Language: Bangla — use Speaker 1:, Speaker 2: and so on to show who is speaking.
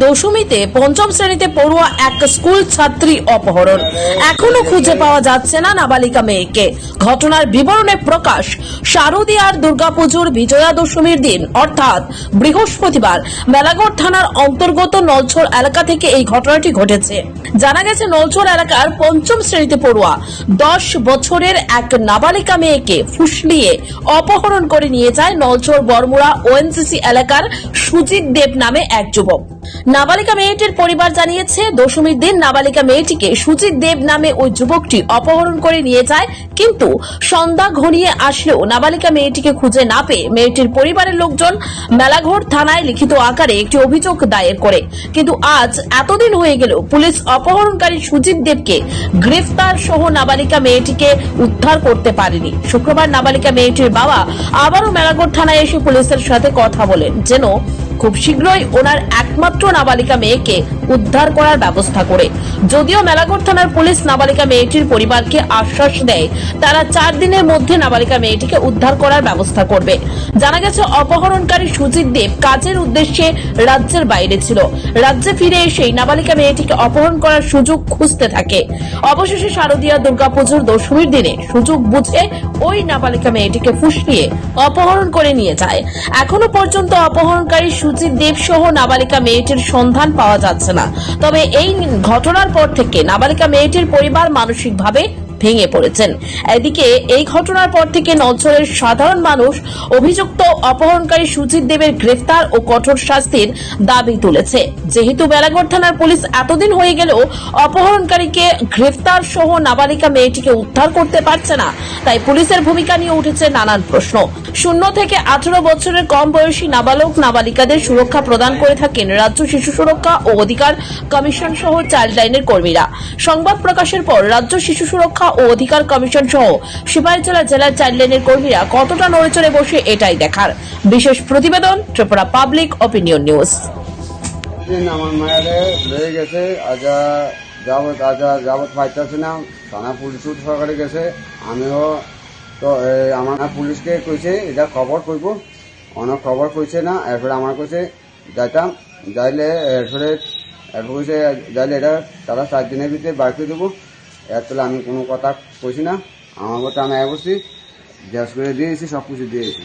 Speaker 1: দশমীতে পঞ্চম শ্রেণীতে পড়ুয়া এক স্কুল ছাত্রী অপহরণ। এখনও খুঁজে পাওয়া যাচ্ছে না নাবালিকা মেয়েকে। ঘটনার বিবরণে প্রকাশ শারদীয়ার দুর্গাপুজোর বিজয়া দশমীর দিন, অর্থাৎ বৃহস্পতিবার মেলাগড় থানার অন্তর্গত নলছর এলাকা থেকে এই ঘটনাটি ঘটেছে। জানা গেছে, নলছর এলাকার পঞ্চম শ্রেণীতে পড়ুয়া দশ বছরের এক নাবালিকা মেয়েকে ফুসলিয়ে অপহরণ করে নিয়ে যায় নলছর বরমুড়া ওএনসিসি এলাকার সুজিত দেব নামে এক যুবক। নাবালিকা মেয়েটির পরিবার জানিয়েছে, দশমীর দিন নাবালিকা মেয়েটিকে সুজিত দেব নামে ওই যুবকটি অপহরণ করে নিয়ে যায়, কিন্তু সন্ধ্যা ঘনিয়ে আসলেও নাবালিকা মেয়েটিকে খুঁজে না পেয়ে মেয়েটির পরিবারের লোকজন মেলাঘর থানায় লিখিত আকারে একটি অভিযোগ দায়ের করে। কিন্তু আজ এতদিন হয়ে গেল, পুলিশ অপহরণকারী সুজিত দেবকে গ্রেফতার সহ নাবালিকা মেয়েটিকে উদ্ধার করতে পারেনি। শুক্রবার নাবালিকা মেয়েটির বাবা আবারও মেলাঘর থানায় এসে পুলিশের সাথে কথা বলেন, যেন খুব শীঘ্রই ওনার একমাত্র নাবালিকা মেয়েকে উদ্ধার করার ব্যবস্থা করে। যদিও মেলাঘর থানার পুলিশ নাবালিকা মেয়েটির পরিবারকে আশ্বাস দেয়, তারা চার দিনের মধ্যে নাবালিকা মেয়েটিকে উদ্ধার করার ব্যবস্থা করবে। জানা গেছে, অপহরণকারী সুজিত দেব কাজের উদ্দেশ্যে রাজ্যের বাইরে ছিল। রাজ্যে ফিরে এসেই নাবালিকা মেয়েটিকে অপহরণ করার সুযোগ খুঁজতে থাকে। অবশেষে শারদীয়া দুর্গাপুজোর দশমীর দিনে সুযোগ বুঝে ওই নাবালিকা মেয়েটিকে ফুসলিয়ে অপহরণ করে নিয়ে যায়। এখনও পর্যন্ত অপহরণকারী সুজিত দেব সহ নাবালিকা মেয়েটির সন্ধান পাওয়া যাচ্ছে না। তবে এই ঘটনার পর থেকে নাবালিকা মেয়েটির পরিবার মানসিকভাবে ভেঙে পড়েছেন। এদিকে, এই ঘটনার পর থেকে নজরের সাধারণ মানুষ অভিযুক্ত অপহরণকারী সুজিত দেবের গ্রেফতার ও কঠোর শাস্তির দাবি তুলেছে। যেহেতু বেলাগড় থানার পুলিশ এতদিন হয়ে গেলেও অপহরণকারীকে গ্রেফতার সহ নাবালিকা মেয়েটিকে উদ্ধার করতে পারছে না, তাই পুলিশের ভূমিকা নিয়ে উঠেছে নানান প্রশ্ন। শূন্য থেকে আঠারো বছরের কম বয়সী নাবালক নাবালিকাদের সুরক্ষা প্রদান করে থাকেন রাজ্য শিশু সুরক্ষা ও অধিকার কমিশন সহ চাইল্ড লাইনের কর্মীরা। সংবাদ প্রকাশের পর রাজ্য শিশু সুরক্ষা ও অধিকার কমিশন সহ সিপাহীজলা জেলার চাইল্ড লাইনের কর্মীরা কতটা নড়েচড়ে বসে এটাই দেখার। বিশেষ প্রতিবেদন ত্রিপুরা পাবলিক অপিনিয়ন নিউজ।
Speaker 2: আমার মায়েরে লয়ে গেছে, আজা যাবত আজা যাবত পাইতেছে না, থানা পুলিশ সরকারে গেছে। আমিও তো আমার পুলিশকে কইছে, এটা খবর কইব। অনেক খবর কইছে না, এরপরে আমার কইছে, যাইতাম, যাইলে এরপরে এরপরে কইছে, যাইলে এটা তারা চার দিনের ভিতরে বার দেবো। এর তাহলে আমি কোনো কথা কইছি না। আমার কথা আমি বসছি গ্যাস করে দিয়েছি সব কিছু দিয়েছি।